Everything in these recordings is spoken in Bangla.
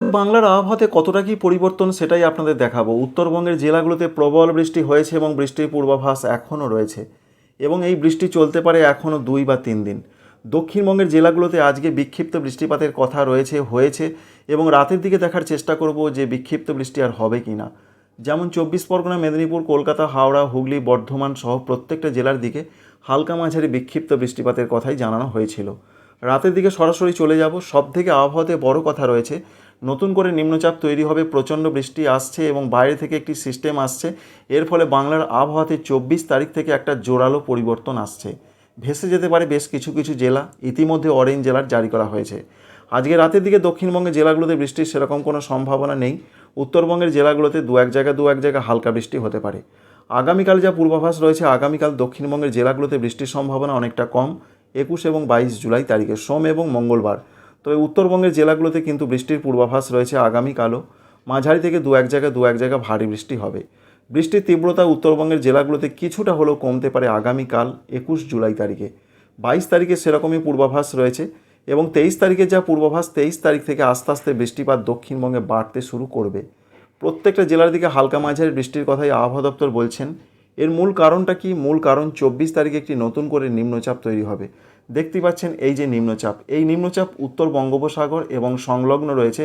বাংলার আবহাওয়াতে কতটা কি পরিবর্তন সেটাই আপনাদের দেখাবো। উত্তরবঙ্গের জেলাগুলোতে প্রবল বৃষ্টি হয়েছে এবং বৃষ্টির পূর্বাভাস এখনও রয়েছে এবং এই বৃষ্টি চলতে পারে এখনও দুই বা তিন দিন। দক্ষিণবঙ্গের জেলাগুলোতে আজকে বিক্ষিপ্ত বৃষ্টিপাতের কথা রয়েছে, হয়েছে এবং রাতের দিকে দেখার চেষ্টা করব যে বিক্ষিপ্ত বৃষ্টি আর হবে কি না যেমন চব্বিশ পরগনা, মেদিনীপুর, কলকাতা, হাওড়া, হুগলি, বর্ধমান সহ প্রত্যেকটা জেলার দিকে হালকা মাঝারি বিক্ষিপ্ত বৃষ্টিপাতের কথাই জানানো হয়েছিল। রাতের দিকে সরাসরি চলে যাব। সব থেকে আবহাওয়াতে বড় কথা রয়েছে নতুন করে নিম্নচাপ তৈরি হবে, প্রচণ্ড বৃষ্টি আসছে এবং বাইরে থেকে একটি সিস্টেম আসছে। এর ফলে বাংলার আবহাওয়াতে চব্বিশ তারিখ থেকে একটা জোরালো পরিবর্তন আসছে। ভেসে যেতে পারে বেশ কিছু কিছু জেলা, ইতিমধ্যে অরেঞ্জ জেলার জারি করা হয়েছে। আজকে রাতের দিকে দক্ষিণবঙ্গের জেলাগুলোতে বৃষ্টির সেরকম কোনো সম্ভাবনা নেই। উত্তরবঙ্গের জেলাগুলোতে দু এক জায়গা দু এক জায়গা হালকা বৃষ্টি হতে পারে। আগামীকাল যা পূর্বাভাস রয়েছে, আগামীকাল দক্ষিণবঙ্গের জেলাগুলোতে বৃষ্টির সম্ভাবনা অনেকটা কম। একুশ এবং বাইশ জুলাই তারিখে সোম এবং মঙ্গলবার। তবে উত্তরবঙ্গের জেলাগুলোতে কিন্তু বৃষ্টির পূর্বাভাস রয়েছে আগামীকালও মাঝারি থেকে দু এক জায়গায় দু এক জায়গা ভারী বৃষ্টি হবে। বৃষ্টির তীব্রতা উত্তরবঙ্গের জেলাগুলোতে কিছুটা হলেও কমতে পারে আগামীকাল একুশ জুলাই তারিখে। বাইশ তারিখে সেরকমই পূর্বাভাস রয়েছে এবং তেইশ তারিখে যা পূর্বাভাস, তেইশ তারিখ থেকে আস্তে আস্তে বৃষ্টিপাত দক্ষিণবঙ্গে বাড়তে শুরু করবে। প্রত্যেকটা জেলার দিকে হালকা মাঝারি বৃষ্টির কথাই আবহাওয়া দপ্তর বলছেন। এর মূল কারণটা কি? মূল কারণ চব্বিশ তারিখে একটি নতুন করে নিম্নচাপ তৈরি হবে। দেখতে পাচ্ছেন এই যে নিম্নচাপ, এই নিম্নচাপ উত্তর বঙ্গোপসাগর এবং সংলগ্ন রয়েছে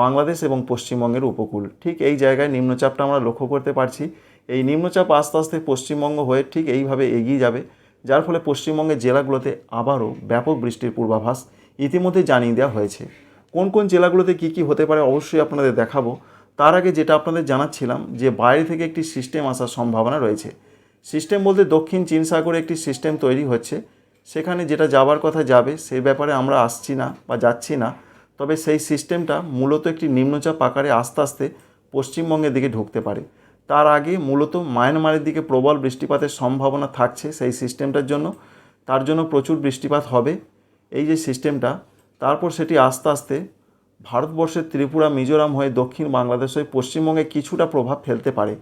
বাংলাদেশ এবং পশ্চিমবঙ্গের উপকূল। ঠিক এই জায়গায় নিম্নচাপটা আমরা লক্ষ্য করতে পারছি। এই নিম্নচাপ আস্তে আস্তে পশ্চিমবঙ্গ হয়ে ঠিক এইভাবে এগিয়ে যাবে, যার ফলে পশ্চিমবঙ্গের জেলাগুলোতে আবারও ব্যাপক বৃষ্টির পূর্বাভাস ইতিমধ্যে জানিয়ে দেওয়া হয়েছে। কোন কোন জেলাগুলোতে কী কী হতে পারে অবশ্যই আপনাদের দেখাবো। তার আগে যেটা আপনাদের জানাচ্ছিলাম যে বাইরে থেকে একটি সিস্টেম আসার সম্ভাবনা রয়েছে। সিস্টেম বলতে দক্ষিণ চীন সাগরে একটি সিস্টেম তৈরি হচ্ছে। সেখানে যেটা যাবার কথা যাবে সেই ব্যাপারে আমরা আসছি না বা যাচ্ছি না। তবে সেই সিস্টেমটা মূলত একটি নিম্নচাপ আকারে আস্তে আস্তে পশ্চিমবঙ্গের দিকে ঢুকতে পারে। তার আগে মূলত মায়ানমারের দিকে প্রবল বৃষ্টিপাতের সম্ভাবনা থাকছে সেই সিস্টেমটার জন্য। তার জন্য প্রচুর বৃষ্টিপাত হবে। এই যে সিস্টেমটা, তারপর সেটি আস্তে আস্তে ভারতবর্ষের ত্রিপুরা, মিজোরাম হয়ে দক্ষিণ বাংলাদেশ হয়ে পশ্চিমবঙ্গে কিছুটা প্রভাব ফেলতে পারে।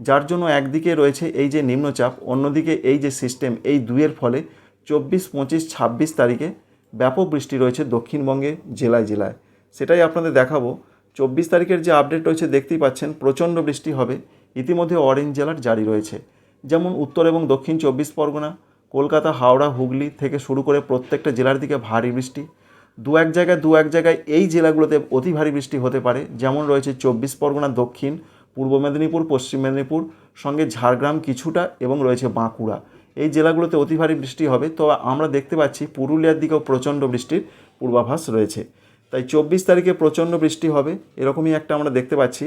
যার জন্য একদিকে রয়েছে এই যে নিম্নচাপ, অন্যদিকে এই যে সিস্টেম এই দুয়ের ফলে চব্বিশ, পঁচিশ, ছাব্বিশ তারিখে ব্যাপক বৃষ্টি রয়েছে দক্ষিণবঙ্গে জেলায় জেলায়। সেটাই আপনাদের দেখাবো। চব্বিশ তারিখের যে আপডেট রয়েছে দেখতেই পাচ্ছেন, প্রচণ্ড বৃষ্টি হবে। ইতিমধ্যে অরেঞ্জ জেলার জারি রয়েছে। যেমন উত্তর এবং দক্ষিণ চব্বিশ পরগনা, কলকাতা, হাওড়া, হুগলি থেকে শুরু করে প্রত্যেকটা জেলার দিকে ভারী বৃষ্টি। দু এক জায়গায়, দু এক জায়গায় এই জেলাগুলোতে অতি ভারী বৃষ্টি হতে পারে। যেমন রয়েছে চব্বিশ পরগনা, দক্ষিণ, পূর্ব মেদিনীপুর, পশ্চিম মেদিনীপুর, সঙ্গে ঝাড়গ্রাম কিছুটা, এবং রয়েছে বাঁকুড়া। এই জেলাগুলোতে অতি ভারী বৃষ্টি হবে। তো আমরা দেখতে পাচ্ছি পুরুলিয়ার দিকেও প্রচণ্ড বৃষ্টির পূর্বাভাস রয়েছে। তাই চব্বিশ তারিখে প্রচণ্ড বৃষ্টি হবে, এরকমই একটা আমরা দেখতে পাচ্ছি।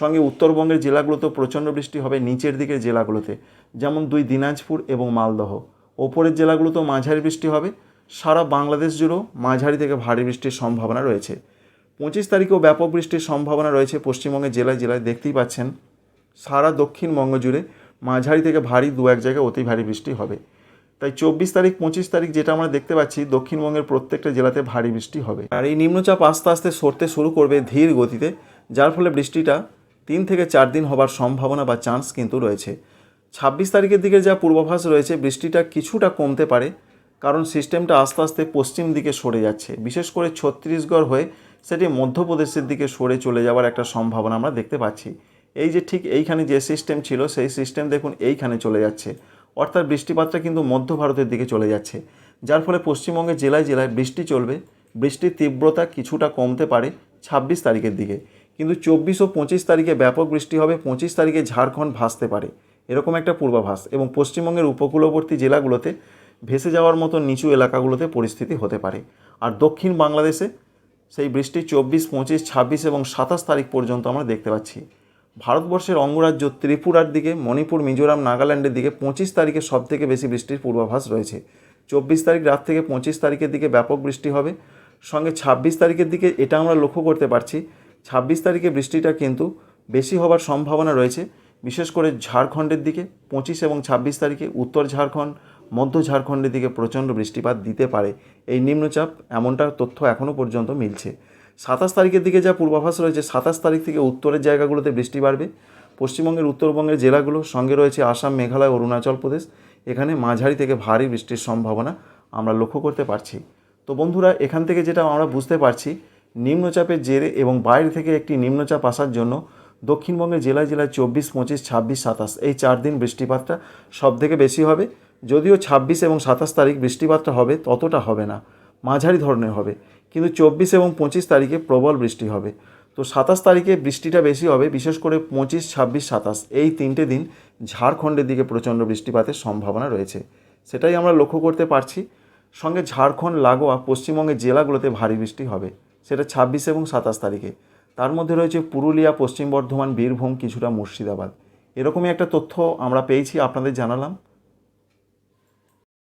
সঙ্গে উত্তরবঙ্গের জেলাগুলোতেও প্রচণ্ড বৃষ্টি হবে, নিচের দিকের জেলাগুলোতে। যেমন দুই দিনাজপুর এবং মালদহ। ওপরের জেলাগুলোতেও মাঝারি বৃষ্টি হবে। সারা বাংলাদেশ জুড়েও মাঝারি থেকে ভারী বৃষ্টির সম্ভাবনা রয়েছে। পঁচিশ তারিখেও ব্যাপক বৃষ্টির সম্ভাবনা রয়েছে পশ্চিমবঙ্গের জেলায়। জেলায় দেখতেই পাচ্ছেন, সারা দক্ষিণবঙ্গ জুড়ে মাঝারি থেকে ভারী দু এক জায়গায় অতি ভারী বৃষ্টি হবে। তাই চব্বিশ তারিখ, পঁচিশ তারিখ যেটা আমরা দেখতে পাচ্ছি, দক্ষিণবঙ্গের প্রত্যেকটা জেলাতে ভারী বৃষ্টি হবে। আর এই নিম্নচাপ আস্তে আস্তে সরতে শুরু করবে ধীর গতিতে, যার ফলে বৃষ্টিটা তিন থেকে চার দিন হবার সম্ভাবনা বা চান্স কিন্তু রয়েছে। ছাব্বিশ তারিখের দিকে যা পূর্বাভাস রয়েছে, বৃষ্টিটা কিছুটা কমতে পারে কারণ সিস্টেমটা আস্তে আস্তে পশ্চিম দিকে সরে যাচ্ছে। বিশেষ করে ছত্তিশগড় হয়ে সেটি মধ্যপ্রদেশের দিকে সরে চলে যাওয়ার একটা সম্ভাবনা আমরা দেখতে পাচ্ছি। এই যে ঠিক এইখানে যে সিস্টেম ছিল, সেই সিস্টেম দেখুন এইখানে চলে যাচ্ছে। অর্থাৎ বৃষ্টিপাতটা কিন্তু মধ্য ভারতের দিকে চলে যাচ্ছে। যার ফলে পশ্চিমবঙ্গের জেলায় জেলায় বৃষ্টি চলবে। বৃষ্টির তীব্রতা কিছুটা কমতে পারে ছাব্বিশ তারিখের দিকে। কিন্তু চব্বিশ ও পঁচিশ তারিখে ব্যাপক বৃষ্টি হবে, পঁচিশ তারিখে ঝাড়খণ্ড ভাসতে পারে। এরকম একটা পূর্বাভাস। এবং পশ্চিমবঙ্গের উপকূলবর্তী জেলাগুলোতে ভেসে যাওয়ার মতো নিচু এলাকাগুলোতে পরিস্থিতি হতে পারে। আর দক্ষিণ বাংলাদেশে সেই বৃষ্টি চব্বিশ, পঁচিশ, ছাব্বিশ এবং সাতাশ তারিখ পর্যন্ত আমরা দেখতে পাচ্ছি। ভারতবর্ষের অঙ্গরাজ্য ত্রিপুরার দিকে, মণিপুর, মিজোরাম, নাগাল্যান্ডের দিকে পঁচিশ তারিখে সব থেকে বেশি বৃষ্টির পূর্বাভাস রয়েছে। চব্বিশ তারিখ রাত থেকে পঁচিশ তারিখের দিকে ব্যাপক বৃষ্টি হবে। সঙ্গে ছাব্বিশ তারিখের দিকে এটা আমরা লক্ষ্য করতে পারছি। ছাব্বিশ তারিখে বৃষ্টিটা কিন্তু বেশি হবার সম্ভাবনা রয়েছে। বিশেষ করে ঝাড়খণ্ডের দিকে পঁচিশ এবং ছাব্বিশ তারিখে উত্তর ঝাড়খণ্ড মধ্য ঝাড়খণ্ডের দিকে প্রচণ্ড বৃষ্টিপাত দিতে পারে। এই নিম্নচাপ এমনটা তথ্য এখনও পর্যন্ত মিলছে। সাতাশ তারিখের দিকে যা পূর্বাভাস রয়েছে, সাতাশ তারিখ থেকে উত্তরের জায়গাগুলোতে বৃষ্টি বাড়বে। পশ্চিমবঙ্গের, উত্তরবঙ্গের জেলাগুলো, সঙ্গে রয়েছে আসাম, মেঘালয়, অরুণাচল প্রদেশ। এখানে মাঝারি থেকে ভারী বৃষ্টির সম্ভাবনা আমরা লক্ষ্য করতে পারছি। তো বন্ধুরা, এখান থেকে যেটা আমরা বুঝতে পারছি, নিম্নচাপের জেরে এবং বাইরে থেকে একটি নিম্নচাপ আসার জন্য দক্ষিণবঙ্গের জেলায় জেলায় চব্বিশ, পঁচিশ, ছাব্বিশ, সাতাশ, এই চার দিন বৃষ্টিপাতটা সব থেকে বেশি হবে। যদিও ছাব্বিশ এবং সাতাশ তারিখ বৃষ্টিপাতটা হবে, ততটা হবে না। মাঝারি ধরনের হবে। কিন্তু চব্বিশ এবং পঁচিশ তারিখে প্রবল বৃষ্টি হবে। তো সাতাশ তারিখে বৃষ্টিটা বেশি হবে, বিশেষ করে পঁচিশ, ছাব্বিশ, সাতাশ। এই তিনটে দিন ঝাড়খণ্ডের দিকে প্রচণ্ড বৃষ্টিপাতের সম্ভাবনা রয়েছে। সেটাই আমরা লক্ষ্য করতে পারছি। সঙ্গে ঝাড়খণ্ড, লাগোয়া, পশ্চিমবঙ্গের জেলাগুলোতে ভারী বৃষ্টি হবে। সেটা ছাব্বিশ এবং সাতাশ তারিখে। তার মধ্যে রয়েছে পুরুলিয়া, পশ্চিম বর্ধমান, বীরভূম, কিছুটা মুর্শিদাবাদ। এরকমই একটা তথ্য আমরা পেয়েছি, আপনাদের জানালাম।